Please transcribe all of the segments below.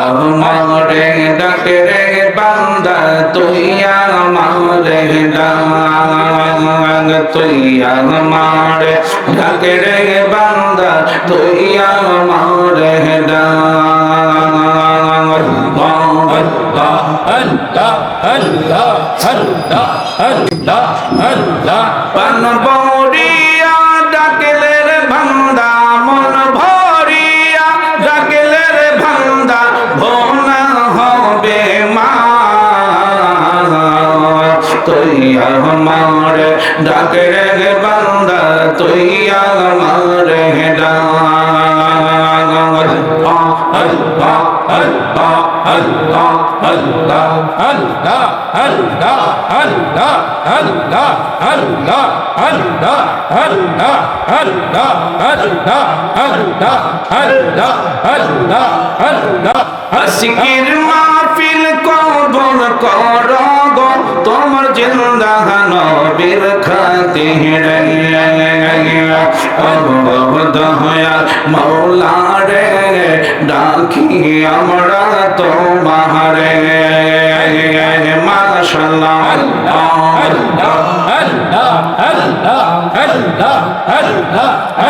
আমারে ডাকে রে বান্দা তুই আমারে ডাক তুই আমারে ডাকে রে বান্দা তুই আমারে পান বড়িয়া আমার ডাকে রে বান্দা তুই আমার আশিকির মাহফিল কবুল কর। জিন্দা নবীর খাতে অবদ হয়া মৌলা রে ডাকি আমরা তোমারে। মাশাল্লাহ আল্লাহ আল্লাহ আল্লাহ আল্লাহ আল্লাহ।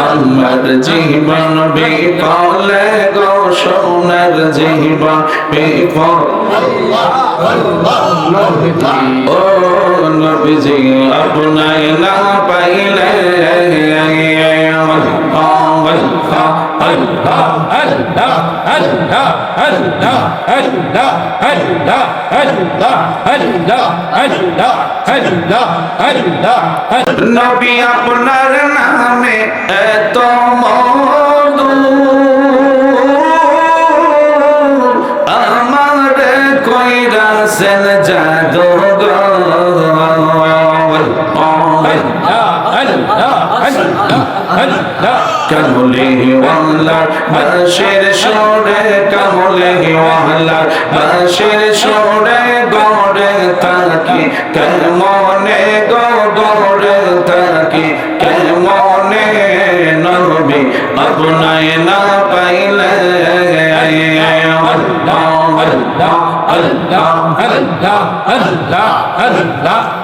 আমার জীবন বিফলে গো সোনার জীবন বিফল। ও নবীজি আপনায় না পাইলে নবী আপনার নামে এত আমার কইরাছেন জাদু। কমলে ওয়ালার বাশের সরে কমলে ওয়ালার বাশের সরে গড়ে তাকি কেমনে গড়ে তাকি কেমনে নবী আপনায় না পাইলে আল্লাহ আল্লাহ আল্লাহ আল্লাহ আল্লাহ।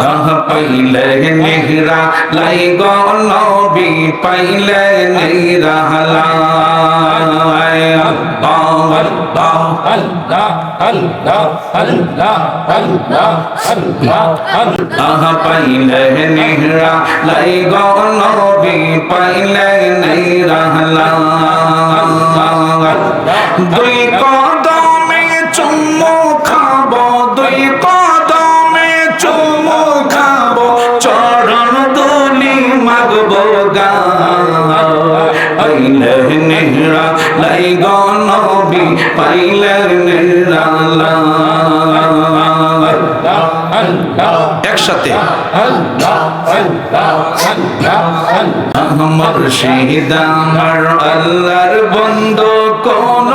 আহা পাইলে নেহরা লাই গো নবী পাইলে নেহরা দুই কদমে পাইলের নেহরা লাই গনবি পাইলের নেহরা একসাথে। আমার শহীদ, আমার আল্লাহর বন্ধ কোন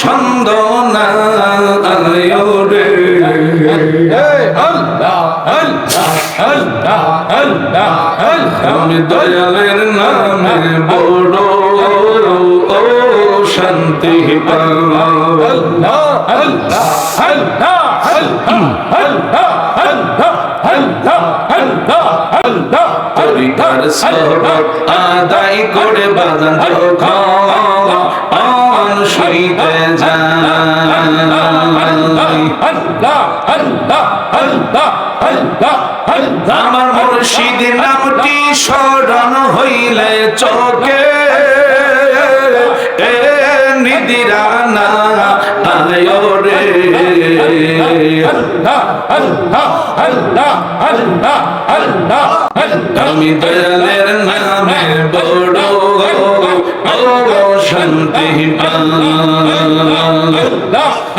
ছন্দ না আল্লাহ আল্লাহ। আমি দয়ালের নামে বড় শান্তি তরিকার সবক আদায় করে বাজান যখন শুইতে আমার মুর্শিদ নামটি স্মরণ হইলে চোখে রে আমি দয়ালের নামে বড় শান্তি আমার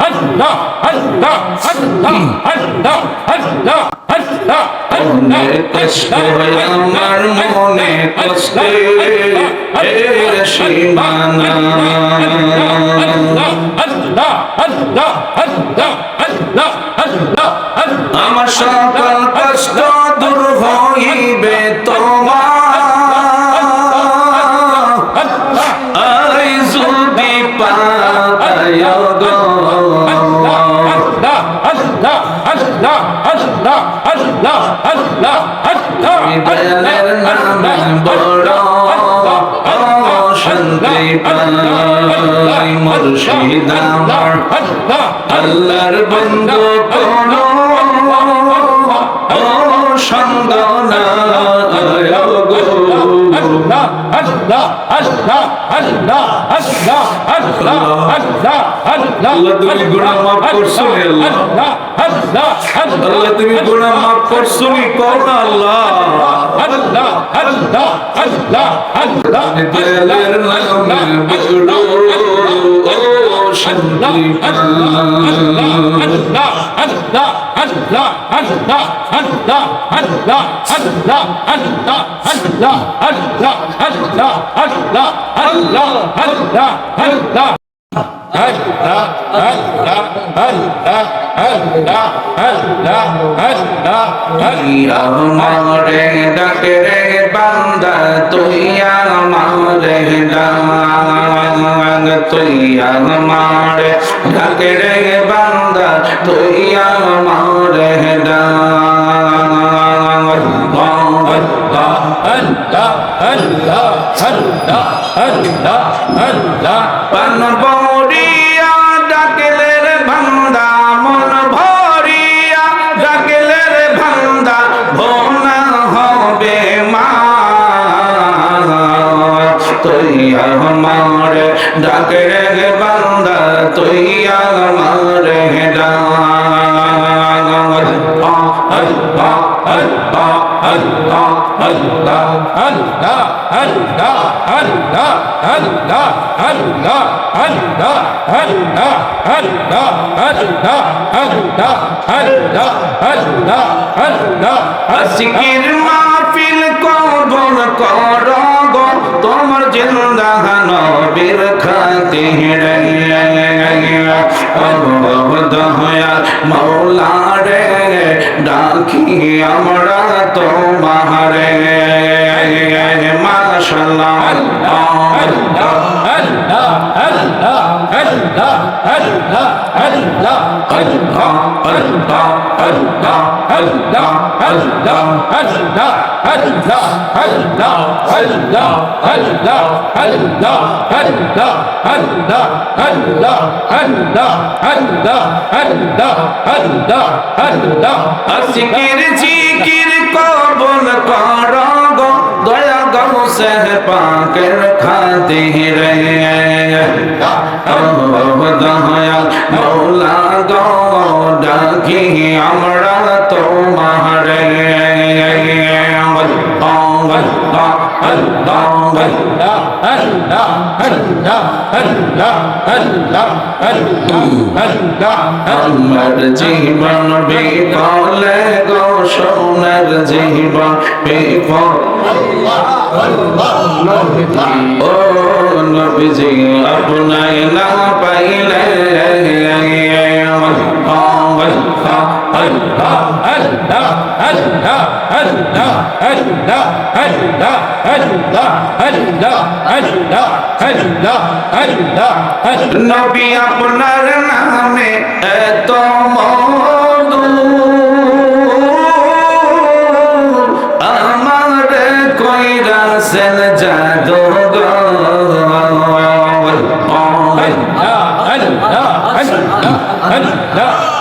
গো আমি তোর প্রেমেতে পইরা হইলাম মনে কষ্ট আমার মনে কষ্ট এর সীমানা আমার সকল কষ্ট আল্লাহ আল্লাহ পাই মুর্শিদ আমার আল্লাহর বন্ধু আল্লাহ তুমি গুনাহ মাফ করছ রে আল্লাহ আল্লাহ তুমি গুনাহ মাফ করছ নি কও আল্লাহ আল্লাহ আল্লাহ আল্লাহ আল্লাহ আল্লাহ আল্লাহ আমারে ডাকে রে বান্দা তুই আমারে ডাক তুই আমারে ডাকে রে বান্দা তুই আমারে ডাক। পান ডাকে রে বান্দা তুই আমার ডাক। আল্লাহ জিন্দা নবীর খাতির দয়া মৌলা রে ডাকি আমরা তোমারে। মাশাল্লাহ। আজকের জিকির কবল কর গো দয়া গো সে পাকের খাতির দয়া মৌলা গো ডাকি আমরা তোমারে আমার জীবন বিফলে গো সোনার জীবন বিফল। ও নবীজি আপনায় না পাইলে নবী আপনার নামে এত আমার কইরাছেন জাদু।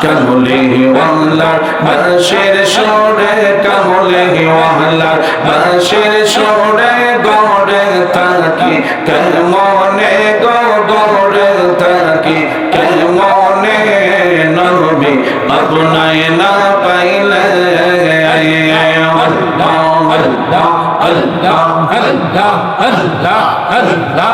কামলে ওয়ালার বাসের সরে কামলে ওয়ালার বাসের সরে গড়ে থাকি কেমনে গো গড়ে থাকি কেমনে নবী আপনায় না পাইলে আল্লাহ আল্লাহ আল্লাহ আল্লাহ আল্লাহ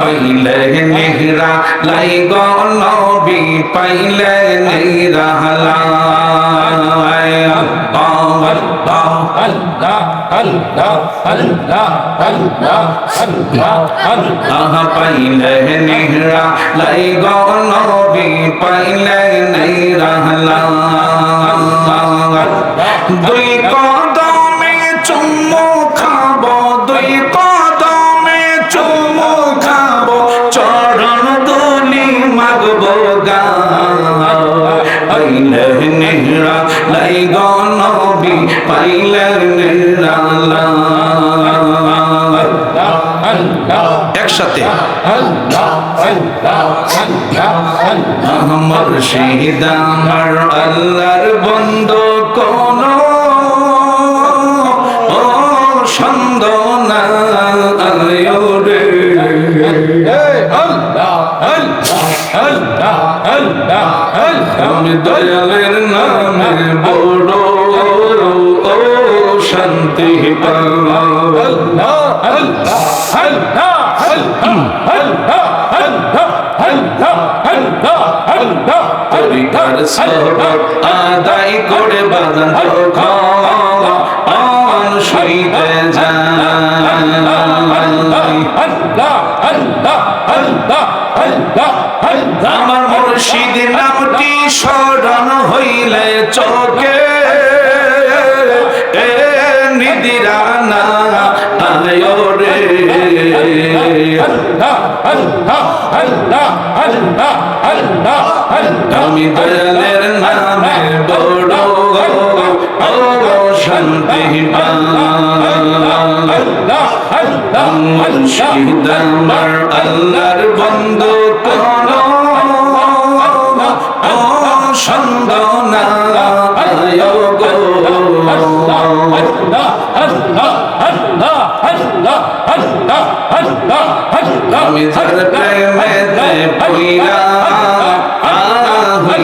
পাইলে নেহরা লাই গো নবী পাইলে নেহরা লাই আল্লাহ আল্লাহ আল্লাহ আল্লাহ আল্লাহ আল্লাহ পাইলে নেহরা লাই গনবি পাইলে নেহরা লা দুই কোন নেরা লাই গনবি পাইলেন নেরা একসাথে। আমার সেই দামার আল্লাহর বন্ধ কোন আমি দয়ালের নামে বড় শান্তি আদায় করে বাজান যখন শুইতে আমার মুর্শিদ নামটি স্মরণ হইলে চোখে। এ নিদিরা না, আয় রে। আমি দয়ালের নামে বড়। بهم মুর্শিদ আমার আল্লাহর বন্ধ কোন সন্দ না আমি ধরতে মেতে পুইরা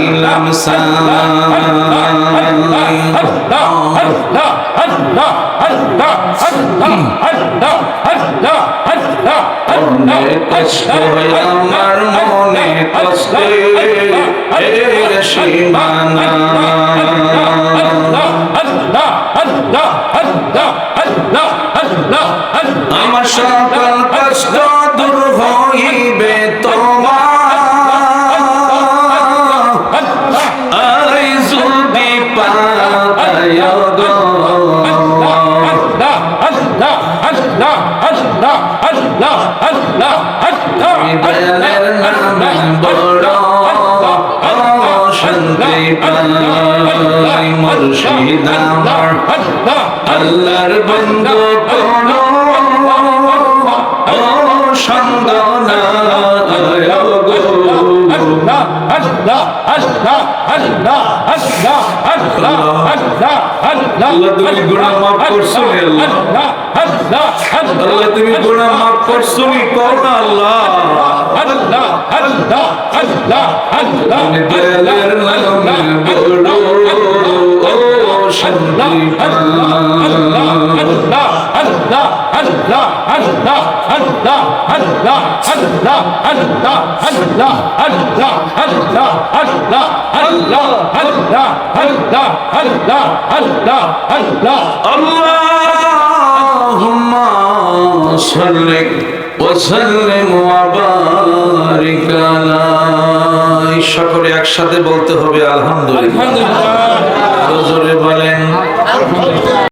হইলাম অনেক কষ্ট আমার মনে কষ্টে এর সীমানা আমার সকল পাই মুর্শিদ আমার আল্লাহর বন্ধু কোনো সঙ্গ না গো আল্লাহ তুমি গুনাহ মাফ করছ রে আল্লাহ। আল্লাহ, তুমি গুনাহ মাফ করছ নি, কও না আল্লাহ। তুমি দয়ালের নামে বড় ও শান্তি اللهم صل وسلم وبارك على সকলে একসাথে বলতে হবে আলহামদুলিল্লাহ জোরে বলেন